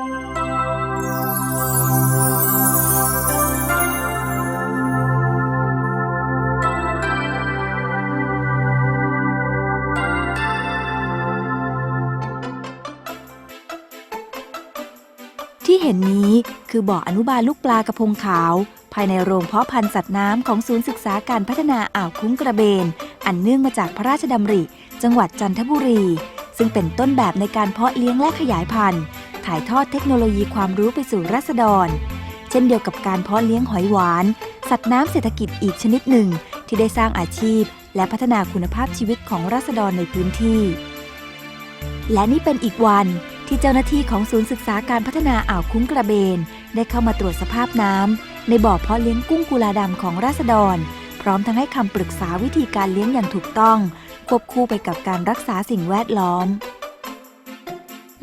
ที่เห็นนี้คือบ่ออนุบาลลูกปลากระพงขาว ภายในโรงเพาะพันธุ์สัตว์น้ำของศูนย์ศึกษาการพัฒนาอ่าวคุ้งกระเบน อันเนื่องมาจากพระราชดำริ จังหวัดจันทบุรี ซึ่งเป็นต้นแบบในการเพาะเลี้ยงและขยายพันธุ์ ถ่ายทอดเทคโนโลยีความรู้ไปสู่รัษฎร เช่นเดียวกับการเพาะเลี้ยงหอยหวาน สัตว์น้ำเศรษฐกิจอีกชนิดหนึ่ง ที่ได้สร้างอาชีพ และพัฒนาคุณภาพชีวิตของรัษฎรในพื้นที่ และนี่เป็นอีกวันที่เจ้าหน้าที่ของศูนย์ศึกษาการพัฒนาอ่าวคุ้งกระเบน ได้เข้ามาตรวจสภาพน้ำในบ่อเพาะเลี้ยงกุ้งกุลาดำของราษฎร พร้อมทั้งให้คำปรึกษาวิธีการเลี้ยงอย่างถูกต้อง ควบคู่ไปกับการรักษาสิ่งแวดล้อม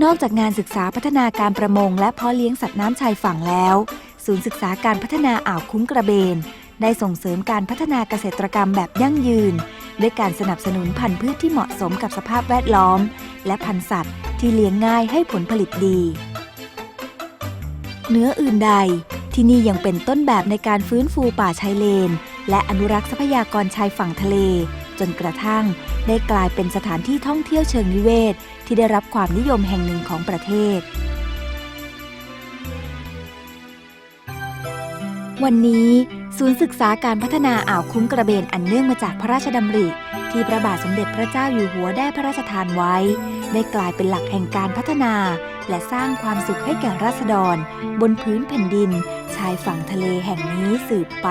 นอกจากงานศึกษาพัฒนาการประมง และเพาะเลี้ยงสัตว์น้ำชายฝั่งแล้ว ศูนย์ศึกษาการพัฒนาอ่าวคุ้งกระเบน ได้ส่งเสริมการพัฒนาเกษตรกรรมแบบยั่งยืน ด้วยการสนับสนุนพันธุ์พืชที่เหมาะสมกับสภาพแวดล้อม และพันธุ์สัตว์ที่เลี้ยงง่ายให้ผลผลิตดีเนื้ออื่นใด ที่นี่ยังเป็นต้นแบบในการฟื้นฟูป่าชายเลน และอนุรักษ์ทรัพยากรชายฝั่งทะเล จนกระทั่ง ได้กลายเป็นสถานที่ท่องเที่ยวเชิงนิเวศ ที่ได้รับความนิยมแห่งหนึ่งของประเทศ วันนี้ศูนย์ศึกษาการพัฒนาอ่าวคุ้งกระเบนอันเนื่องมาจากพระราชดำริ ที่พระบาทสมเด็จพระเจ้าอยู่หัวได้พระราชทานไว้ ได้กลายเป็นหลักแห่งการพัฒนา และสร้างความสุขให้แก่ราษฎร บนพื้นแผ่นดิน ชายฝั่งทะเลแห่งนี้สืบไป